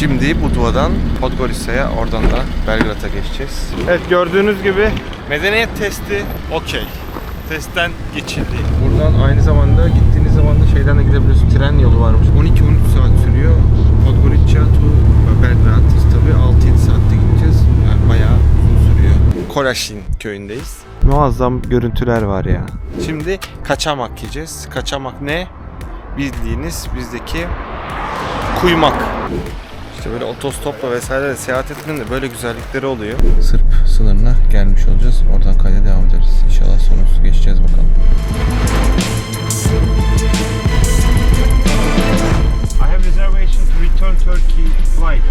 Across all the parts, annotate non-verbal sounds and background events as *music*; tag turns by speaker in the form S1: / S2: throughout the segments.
S1: Şimdi Budva'dan Podgorica'ya oradan da Belgrad'a geçeceğiz. Evet gördüğünüz gibi medeniyet testi okey. Testten geçildi. Buradan aynı zamanda gittiğiniz zaman da şeyden de gidebiliyorsunuz. Tren yolu varmış. 12-13 saat sürüyor. Podgorica to Belgrad. Tabii 6-7 saatte gideceğiz. Yani bayağı uzun sürüyor. Koraşin köyündeyiz. Muazzam görüntüler var ya. Şimdi kaçamak yiyeceğiz. Kaçamak ne? Bildiğiniz bizdeki kuymak. İşte böyle otostopla vesaire seyahat etmenin de böyle güzellikleri oluyor. Sırp sınırına gelmiş olacağız. Oradan kayda devam ederiz. İnşallah sorunsuz geçeceğiz bakalım.
S2: I have reservation to return Turkey flight.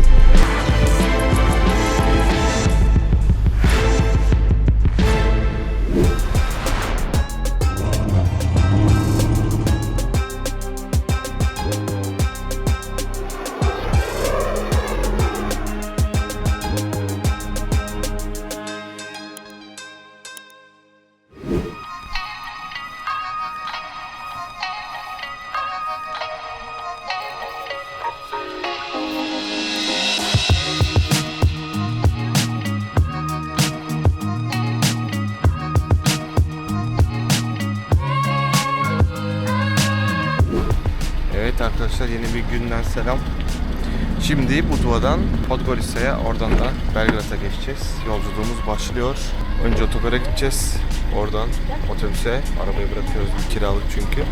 S1: Şimdi Budva'dan Podgorica'ya oradan da Belgrad'a geçeceğiz. Yolculuğumuz başlıyor. Önce otogara gideceğiz. Oradan otobüse arabayı bırakıyoruz kiralık çünkü.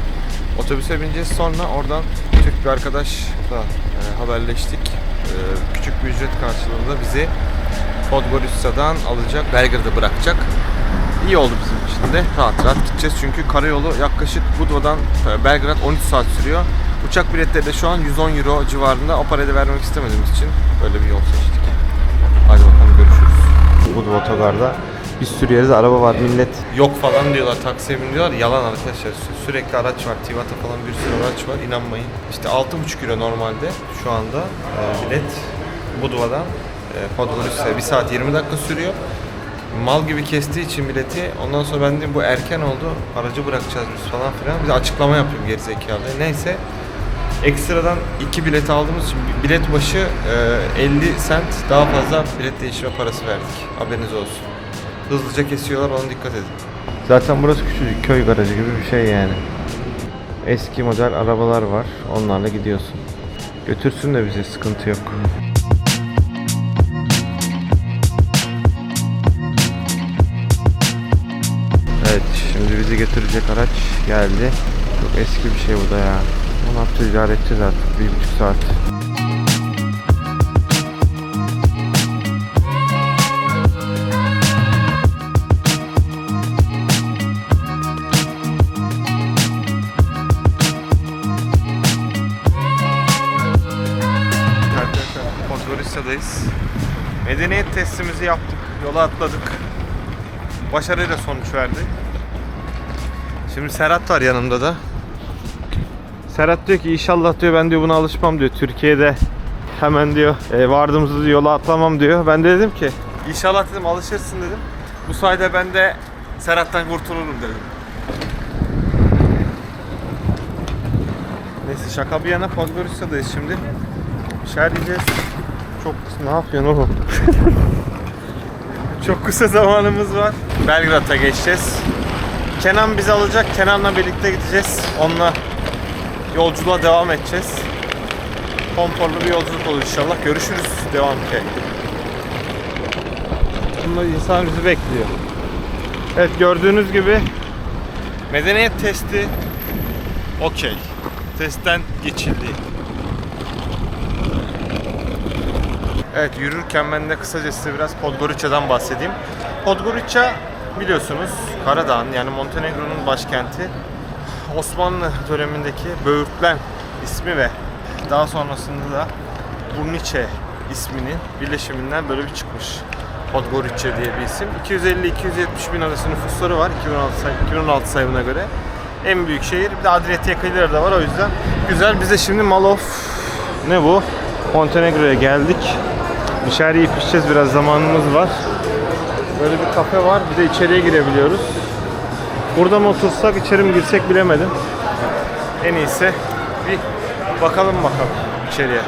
S1: Otobüse bineceğiz sonra oradan Türk bir arkadaşla e, haberleştik. E, küçük bir ücret karşılığında bizi Podgorica'dan alacak, Belgrad'a bırakacak. İyi oldu bizim için de. Rahat rahat gideceğiz çünkü karayolu yaklaşık Budva'dan e, Belgrad 13 saat sürüyor. Uçak biletleri de şu an 110 euro civarında. O parayı da vermek istemediğimiz için böyle bir yol seçtik. Hadi bakalım görüşürüz. Budva otogarda bir sürü yerde araba var millet. Yok falan diyorlar, taksiye bin diyorlar. Yalan arkadaşlar. Sü- Sürekli araç var. Tivata falan bir sürü araç var. İnanmayın. İşte 6,5 euro normalde şu anda e, bilet Budva'dan e, Podgorica'ya 1 saat 20 dakika sürüyor mal gibi kestiği için bileti ondan sonra ben dedim bu erken oldu aracı bırakacağız biz falan filan bir de açıklama yapıyorum gerizekalı neyse ekstradan iki bilet aldığımız için bilet başı e, 50 sent daha fazla bilet değiştirme parası verdik. Haberiniz olsun. Hızlıca kesiyorlar ona dikkat edin. Zaten burası küçücük köy garajı gibi bir şey yani. Eski model arabalar var onlarla gidiyorsun. Götürsün de bize sıkıntı yok. Evet şimdi bizi götürecek araç geldi. Çok eski bir şey bu da ya. İdare edeceğiz artık bir buçuk saat. Podgorica'dayız. Medeniyet testimizi yaptık. Yola atladık başarıyla sonuç verdi. Şimdi Serhat var yanımda da. Serhat diyor ki inşallah diyor ben diyor buna alışmam diyor. Türkiye'de hemen diyor e, vardığımızda diyor, yola atlamam diyor. Ben de dedim ki inşallah dedim alışırsın dedim. Bu sayede ben de Serhat'tan kurtulurum dedim. Neyse şaka bir yana Podgorica'dayız şimdi. Bir şeyler yiyeceğiz. Çok ne yapıyorsun oğlum? *laughs* Çok kısa zamanımız var. Belgrad'a geçeceğiz. Kenan bizi alacak. Kenan'la birlikte gideceğiz. Onunla yolculuğa devam edeceğiz. Konforlu bir yolculuk olur inşallah. Görüşürüz. Devam ki. Bunda insan bizi bekliyor. Evet gördüğünüz gibi medeniyet testi okey. Testten geçildi. Evet yürürken ben de kısaca size biraz Podgorica'dan bahsedeyim. Podgorica biliyorsunuz Karadağ'ın yani Montenegro'nun başkenti. Osmanlı dönemindeki Böğürtlen ismi ve daha sonrasında da Burnice isminin birleşiminden böyle bir çıkmış. Podgorica diye bir isim. 250-270 bin arası nüfusları var 2016, say- 2016 sayımına göre. En büyük şehir. Bir de Adriyatik kıyıları da var o yüzden. Güzel. Biz de şimdi Malof ne bu? Montenegro'ya geldik. Bir şeyler yiyip biraz zamanımız var. Böyle bir kafe var. Bir de içeriye girebiliyoruz. Burada mı otursak içeri mi girsek bilemedim. En iyisi bir bakalım bakalım içeriye.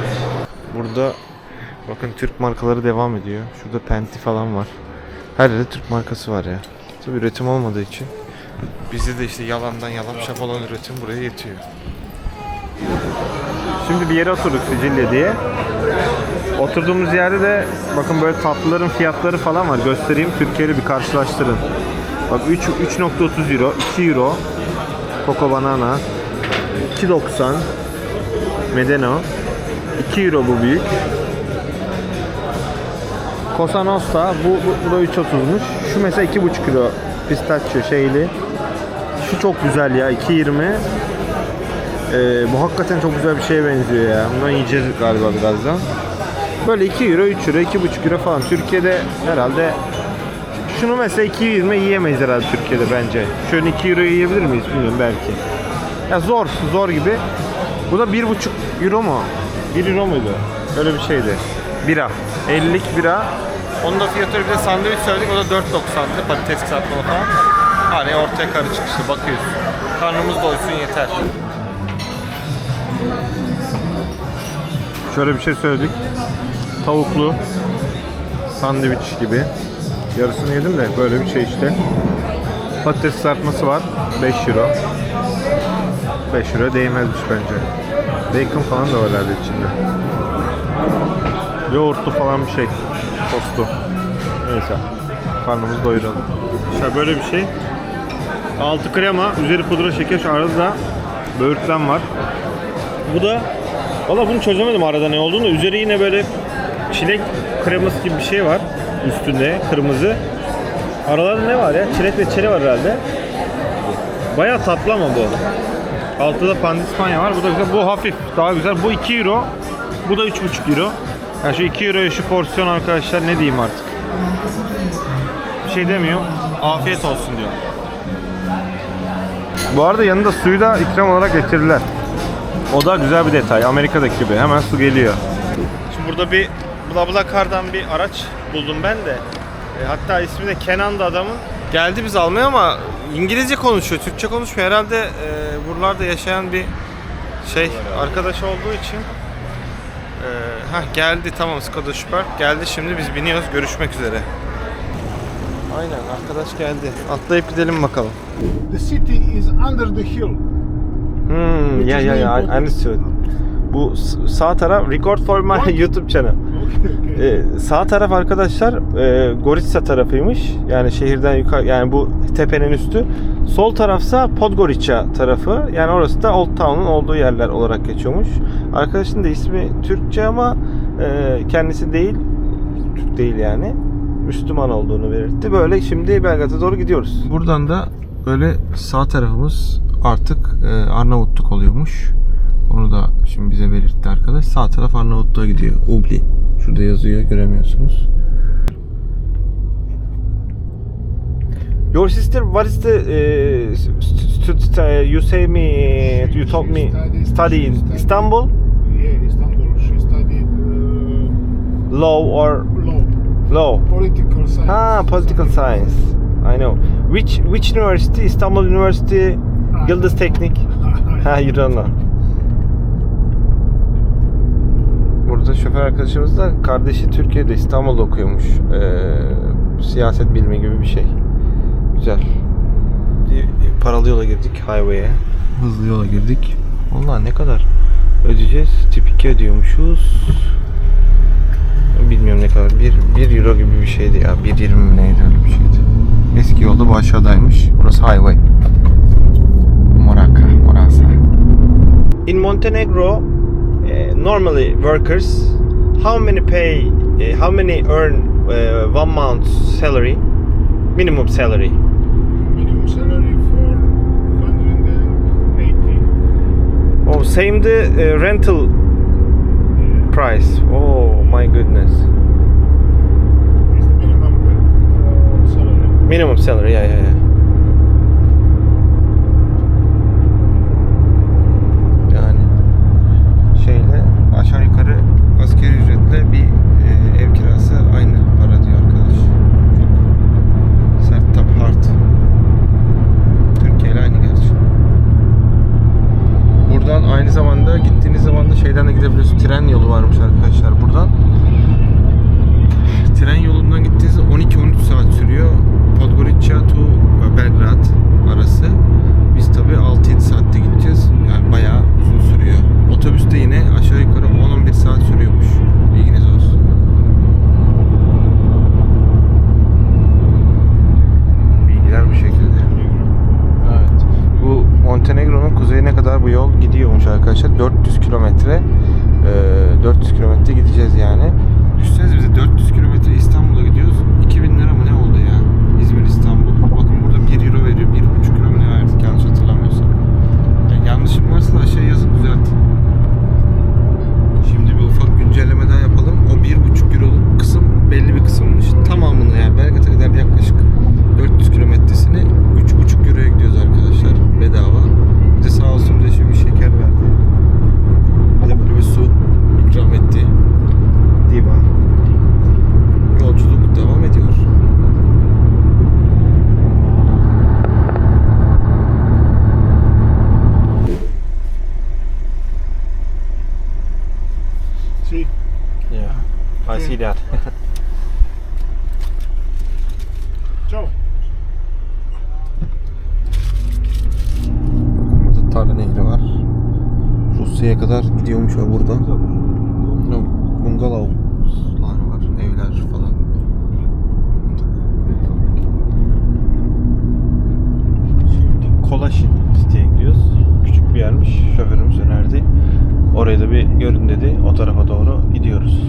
S1: Burada Bakın Türk markaları devam ediyor. Şurada Penti falan var. Her yerde Türk markası var ya. Tabii üretim olmadığı için bizde de işte yalandan yalap şap olan üretim buraya yetiyor.
S2: Şimdi bir yere oturduk Sicilya diye. Oturduğumuz yerde de bakın böyle tatlıların fiyatları falan var. Göstereyim Türkiye ile bir karşılaştırın. Bak 3 3.30 euro, 2 euro. Coco Banana 2.90 Medeno 2 euro bu büyük. Cosa Nostra bu, bu, bu da 3.30'muş. Şu mesela 2.5 euro pistachio şeyli. Şu çok güzel ya 2.20. Ee, bu hakikaten çok güzel bir şeye benziyor ya. Bundan yiyeceğiz galiba birazdan. Böyle 2 euro, 3 euro, 2,5 euro falan. Türkiye'de herhalde şunu mesela 2.20 yiyemeyiz herhalde Türkiye'de bence. Şöyle 2 euro yiyebilir miyiz bilmiyorum belki. Ya zor, zor gibi. Bu da 1,5 euro mu? 1 euro muydu? Öyle bir şeydi. Bira. 50'lik bira.
S1: Onun da fiyatı bir de sandviç söyledik o da 4.90'dı patates kızartmalı falan. Hani ortaya karışık işte bakıyoruz. Karnımız doysun yeter.
S2: Şöyle bir şey söyledik. Tavuklu sandviç gibi. Yarısını yedim de böyle bir şey işte. Patates kızartması var. 5 euro. 5 euro değmezmiş bence. Bacon falan da var herhalde içinde. Yoğurtlu falan bir şey. Soslu. Neyse. Karnımızı doyuralım. İşte böyle bir şey. Altı krema, üzeri pudra şeker, arada da böğürtlen var. Bu da Valla bunu çözemedim arada ne olduğunu. Üzeri yine böyle çilek kreması gibi bir şey var üstünde kırmızı. Aralarda ne var ya? Çilek ve çeri var herhalde. Bayağı tatlı ama bu. Altta da pandispanya var. Bu da güzel. Bu hafif. Daha güzel. Bu 2 euro. Bu da 3,5 euro. Yani şu 2 euroya şu porsiyon arkadaşlar ne diyeyim artık. Bir şey demiyor. Afiyet olsun diyor. Bu arada yanında suyu da ikram olarak getirdiler. O da güzel bir detay. Amerika'daki gibi. Hemen su geliyor. Şimdi burada bir BlaBlaCar'dan bir araç buldum ben de. E, hatta ismi de Kenan'dı adamın.
S1: Geldi biz almaya ama İngilizce konuşuyor, Türkçe konuşmuyor. Herhalde e, buralarda yaşayan bir şey arkadaş olduğu için. E, heh, geldi tamam Skoda Superb. Geldi şimdi biz biniyoruz. Görüşmek üzere. Aynen arkadaş geldi. Atlayıp gidelim bakalım.
S3: The city is under the hill.
S1: Hmm, ya ya ya I understood. Bu s- sağ taraf record for my *laughs* YouTube channel. Ee, sağ taraf arkadaşlar e, Goritsa tarafıymış. Yani şehirden yukarı yani bu tepenin üstü. Sol tarafsa Podgorica tarafı. Yani orası da Old Town'un olduğu yerler olarak geçiyormuş. Arkadaşın da ismi Türkçe ama e, kendisi değil. Türk değil yani. Müslüman olduğunu belirtti. Böyle şimdi Belgrad'a doğru gidiyoruz. Buradan da böyle sağ tarafımız artık e, Arnavutluk oluyormuş. Onu da şimdi bize belirtti arkadaş. Sağ taraf Arnavutluğa gidiyor. Ubli. Şurada yazıyor göremiyorsunuz. Your sister, what is the uh, st- st- you say me you told me study in Istanbul
S3: Yeah, Istanbul. She studied uh,
S1: law or
S3: law,
S1: law.
S3: political science.
S1: Ah, political science. I know. Which which university? Istanbul University, Yıldız Teknik. *laughs* Ha, you don't know. Burada şoför arkadaşımız da kardeşi Türkiye'de İstanbul'da okuyormuş. Ee, siyaset bilimi gibi bir şey. Güzel. Bir Paralı yola girdik highway'e. Hızlı yola girdik. Allah ne kadar ödeyeceğiz? Tip 2 ödüyormuşuz. Bilmiyorum ne kadar. 1, 1 euro gibi bir şeydi ya. 1.20 mi neydi öyle bir şeydi. Eski yolda bu aşağıdaymış. Burası highway. Moraka, Morasa. In Montenegro, normally workers, how many pay, eh, how many earn eh, one month salary, minimum salary?
S3: Minimum salary for 180.
S1: Oh, same the eh, rental price. Oh my goodness.
S3: The minimum uh, salary.
S1: Minimum salary, yeah, yeah, yeah. Gideceğiz yani. Düşseniz bize 400 kilometre İstanbul'a gidiyoruz. 2000 lira mı ne oldu ya? İzmir İstanbul. Bakın burada 1 euro veriyor. 1,5 euro mu ne verdik yanlış hatırlamıyorsam. Yani yanlışım varsa da aşağıya yazın düzeltin. Şimdi bir ufak güncelleme daha yapalım. O 1,5 euroluk kısım belli bir kısımmış. Tamamını yani Belgat'a kadar yaklaşık 400 kilometresini 3,5 euroya gidiyoruz arkadaşlar. Bedava. Bir de sağ olsun bize şimdi şeker verdi. Bir de böyle bir su ikram etti. Diva. Yolculuk devam ediyor.
S3: See,
S2: Yeah. I see that. *laughs*
S3: ciao.
S1: Burada Tarla Nehri var. Rusya'ya kadar gidiyormuş o buradan. Bungalovlar var, evler falan.
S2: Şimdi Kolaşin siteye gidiyoruz. Küçük bir yermiş. Şoförümüz önerdi. Oraya da bir görün dedi. O tarafa doğru gidiyoruz.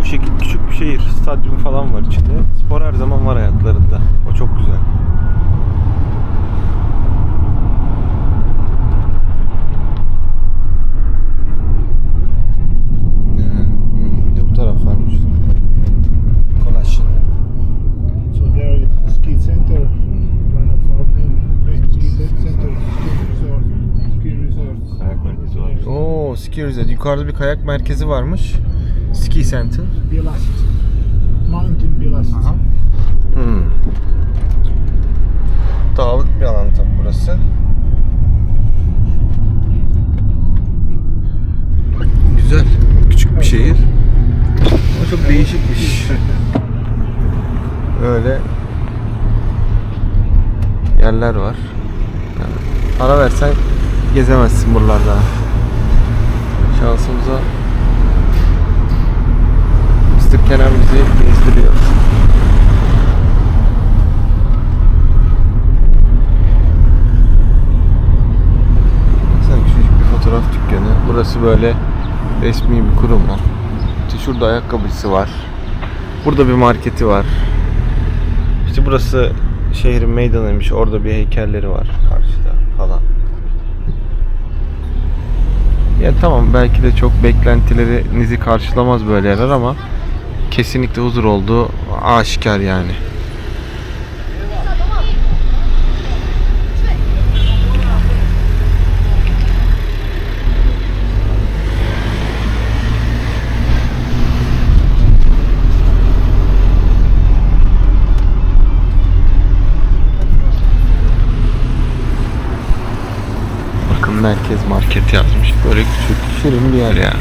S2: Bu şekil küçük bir şehir. Stadyum falan var içinde. Spor her zaman var hayatlarında. O çok güzel.
S1: Ee, Bir de bu taraf varmış. Kolaşin.
S3: So there is ski center, one of our main, main ski center, ski resort, ski resorts.
S2: Kayak merkezi var.
S1: Oo, ski resort. Yukarıda bir kayak merkezi varmış. Ski Center.
S3: Bielast. Mountain Bielast.
S1: Hmm. Dağlık bir alan tam burası. Güzel. Küçük bir şehir. Ama çok değişikmiş. Öyle yerler var. Yani para versen gezemezsin buralarda. Şansımıza Mr. Kenan bizi gezdiriyor. Sen küçücük bir fotoğraf dükkanı. Burası böyle resmi bir kurum mu? İşte şurada ayakkabıcısı var. Burada bir marketi var.
S2: İşte burası şehrin meydanıymış. Orada bir heykelleri var karşıda falan.
S1: Ya tamam belki de çok beklentilerinizi karşılamaz böyle yerler ama kesinlikle huzur olduğu aşikar yani. Böyle küçük şirin bir yer ya.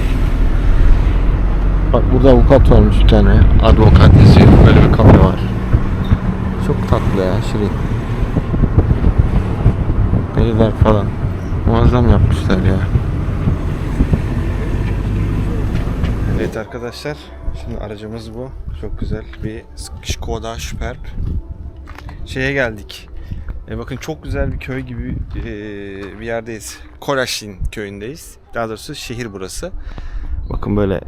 S1: Bak burada avukat varmış bir tane. Advokat yazıyor. Böyle bir kafe var. Çok tatlı ya şirin. Periler falan. Muazzam yapmışlar ya. Evet arkadaşlar. Şimdi aracımız bu. Çok güzel bir Skoda Superb. Şeye geldik. E bakın çok güzel bir köy gibi e, bir yerdeyiz. Koraşin köyündeyiz. Daha doğrusu şehir burası. Bakın böyle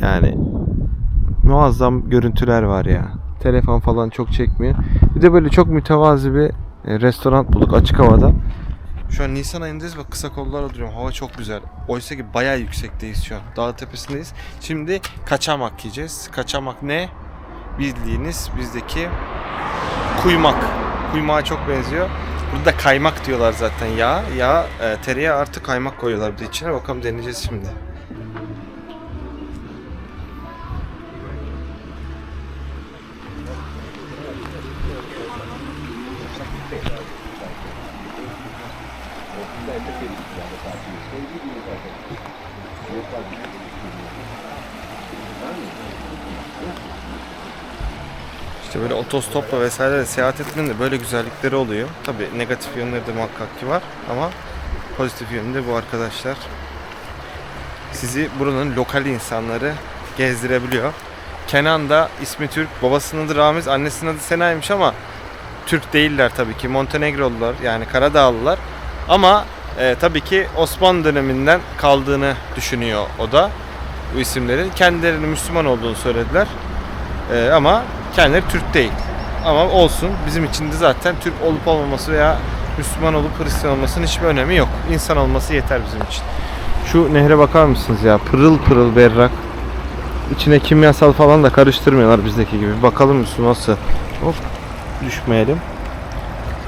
S1: yani muazzam görüntüler var ya. Telefon falan çok çekmiyor. Bir de böyle çok mütevazi bir e, restoran bulduk açık havada. Şu an Nisan ayındayız bak kısa kollarla duruyorum. Hava çok güzel. Oysa ki bayağı yüksekteyiz şu an. Dağ tepesindeyiz. Şimdi kaçamak yiyeceğiz. Kaçamak ne? Bildiğiniz bizdeki kuymak. Kuymağa çok benziyor. Burada da kaymak diyorlar zaten yağ. Yağ, e, tereyağı artı kaymak koyuyorlar bir de içine. Bakalım deneyeceğiz şimdi. İşte böyle otostopla vesaire seyahat etmenin de böyle güzellikleri oluyor. Tabi negatif yönleri de muhakkak ki var ama pozitif yönü de bu arkadaşlar. Sizi buranın lokal insanları gezdirebiliyor. Kenan da ismi Türk, babasının adı Ramiz, annesinin adı Sena'ymış ama Türk değiller tabii ki. Montenegrolular yani Karadağlılar. Ama e, tabii ki Osmanlı döneminden kaldığını düşünüyor o da bu isimlerin. Kendilerinin Müslüman olduğunu söylediler. E, ama kendileri Türk değil. Ama olsun bizim için de zaten Türk olup olmaması veya Müslüman olup Hristiyan olmasının hiçbir önemi yok. İnsan olması yeter bizim için. Şu nehre bakar mısınız ya? Pırıl pırıl berrak. İçine kimyasal falan da karıştırmıyorlar bizdeki gibi. Bakalım su nasıl. Hop düşmeyelim.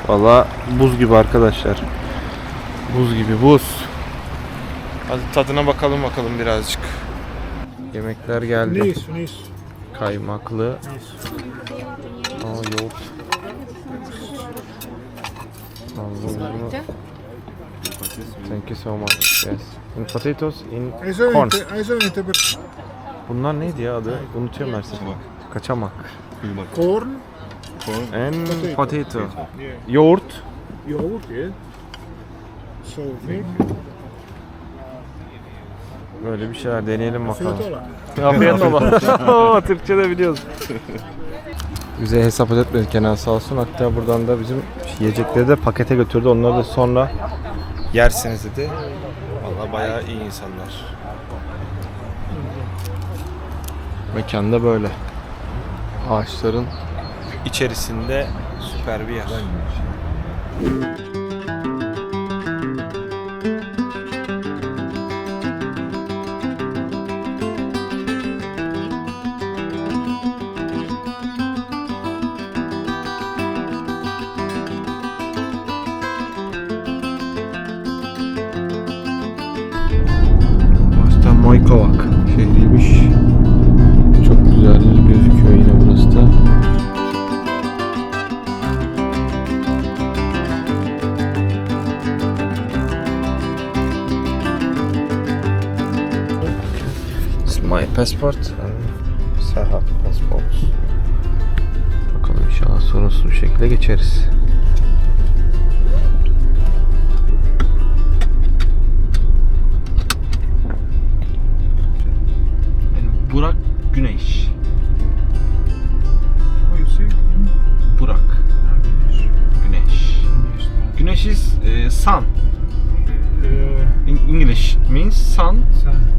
S1: Valla buz gibi arkadaşlar. Buz gibi buz. Hadi tadına bakalım bakalım birazcık. Yemekler geldi.
S3: Nice, nice,
S1: Kaymaklı. Aa yoğurt. Allah'ım. Thank you so much. Yes. In potatoes, in corn. Bunlar neydi ya adı? Unutuyorum her seferinde. Kaçamak.
S3: corn,
S1: And
S3: Potato.
S1: potato. Yoğurt.
S3: yoghurt, yeah. So milk,
S1: Böyle bir şeyler deneyelim bakalım. *laughs* Afiyet ola. *laughs* *laughs* Türkçe de biliyoruz. Bize hesap ödetmedi Kenan sağ olsun. Hatta buradan da bizim yiyecekleri de pakete götürdü. Onları da sonra yersiniz dedi. Vallahi bayağı iyi insanlar. Mekan da böyle. Ağaçların içerisinde süper bir yer. Başta Moykovak şehriymiş. Çok güzel gözüküyor yine burası da. It's my passport and Serhat passport. Bakalım inşallah sorunsuz bir şekilde geçeriz.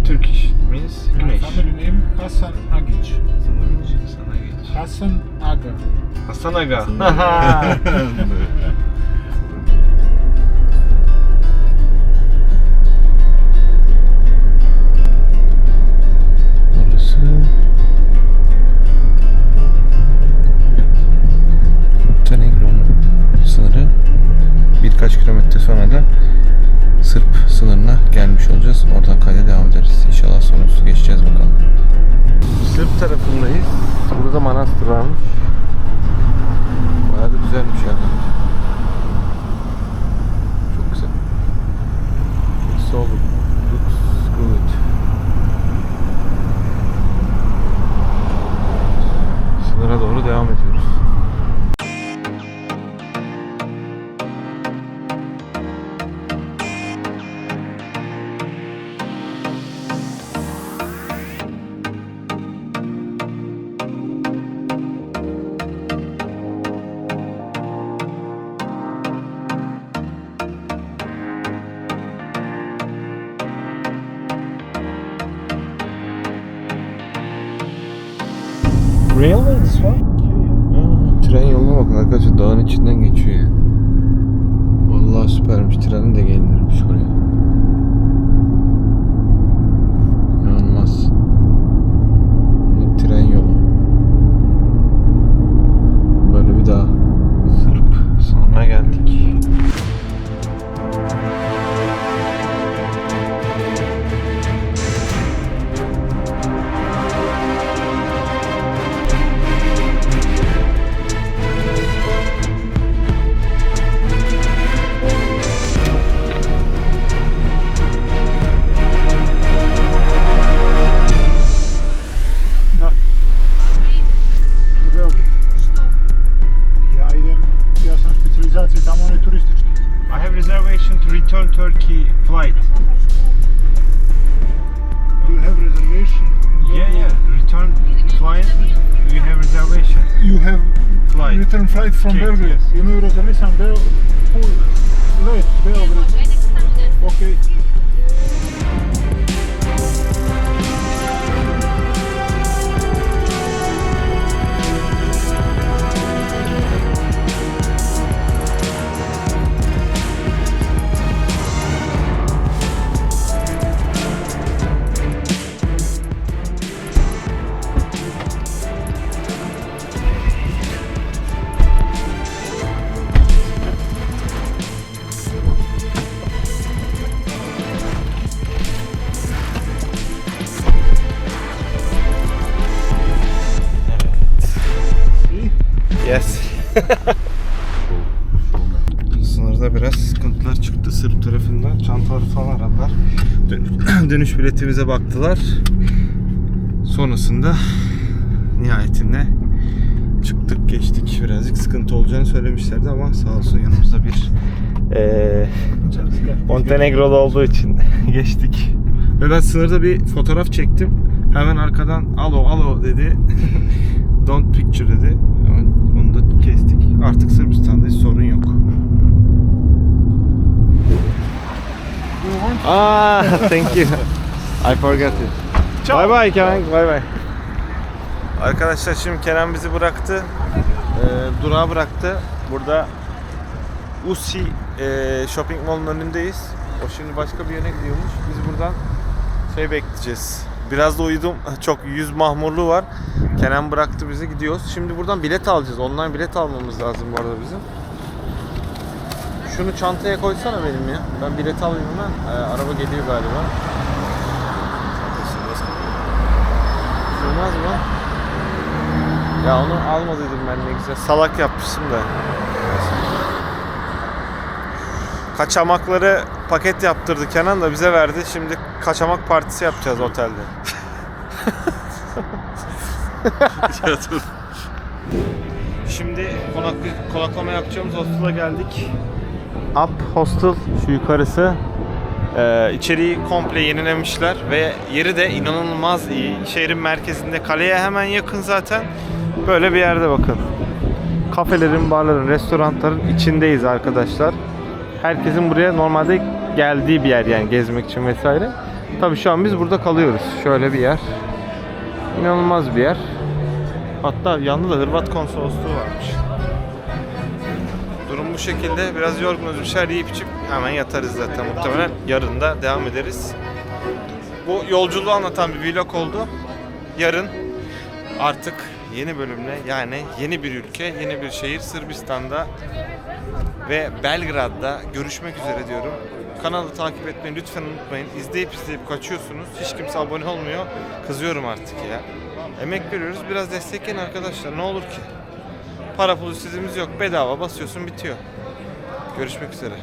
S1: Turkish means güneş.
S3: Family name Hasan Agic.
S1: Sana geç.
S3: Hasan Aga.
S1: Hasan Aga. *laughs* Burada
S2: flight.
S3: return flight from
S2: Okay,
S3: Belgrade.
S2: yes.
S3: You know reservation full late Belgrade. Okay.
S1: Sınırda biraz sıkıntılar çıktı Sırp tarafından. Çantaları falan aradılar. Dön- *clears throat* Dönüş biletimize baktılar. Sonrasında nihayetinde çıktık geçtik. Birazcık sıkıntı olacağını söylemişlerdi ama sağ olsun yanımızda bir eee Montenegrolu olduğu için *laughs* geçtik. Ve ben sınırda bir fotoğraf çektim. Hemen arkadan alo alo dedi. *laughs* Don't picture dedi. Artık Sırbistan'dayız sorun yok. Ah, thank you. I forgot it. Bye bye Kenan. Bye bye. Arkadaşlar şimdi Kenan bizi bıraktı. Ee, durağa bıraktı. Burada Usi e, shopping mall'un önündeyiz. O şimdi başka bir yöne gidiyormuş. Biz buradan şey bekleyeceğiz. Biraz da uyudum. *laughs* Çok yüz mahmurluğu var. Kenan bıraktı bizi gidiyoruz. Şimdi buradan bilet alacağız. Online bilet almamız lazım bu arada bizim. Şunu çantaya koysana benim ya. Ben bilet alayım hemen. Ee, araba geliyor galiba. Sığmaz mı? Ya onu almadıydım ben ne güzel. Salak yapmışım da. Kaçamakları paket yaptırdı Kenan da bize verdi. Şimdi kaçamak partisi yapacağız otelde. *laughs* Şimdi konak konaklama yapacağımız hostel'a geldik. Up Hostel şu yukarısı. Ee, içeriği komple yenilemişler ve yeri de inanılmaz iyi. Şehrin merkezinde kaleye hemen yakın zaten. Böyle bir yerde bakın. Kafelerin, barların, restoranların içindeyiz arkadaşlar. Herkesin buraya normalde geldiği bir yer yani gezmek için vesaire. Tabii şu an biz burada kalıyoruz. Şöyle bir yer. İnanılmaz bir yer. Hatta yanında da Hırvat konsolosluğu varmış. Durum bu şekilde. Biraz yorgunuz. Bir şeyler yiyip içip hemen yatarız zaten muhtemelen. Yarın da devam ederiz. Bu yolculuğu anlatan bir vlog oldu. Yarın artık yeni bölümle yani yeni bir ülke, yeni bir şehir Sırbistan'da ve Belgrad'da görüşmek üzere diyorum. Kanalı takip etmeyi lütfen unutmayın. İzleyip izleyip kaçıyorsunuz. Hiç kimse abone olmuyor. Kızıyorum artık ya. Emek veriyoruz. Biraz destekleyin arkadaşlar. Ne olur ki? Para pul istediğimiz yok. Bedava basıyorsun bitiyor. Görüşmek üzere.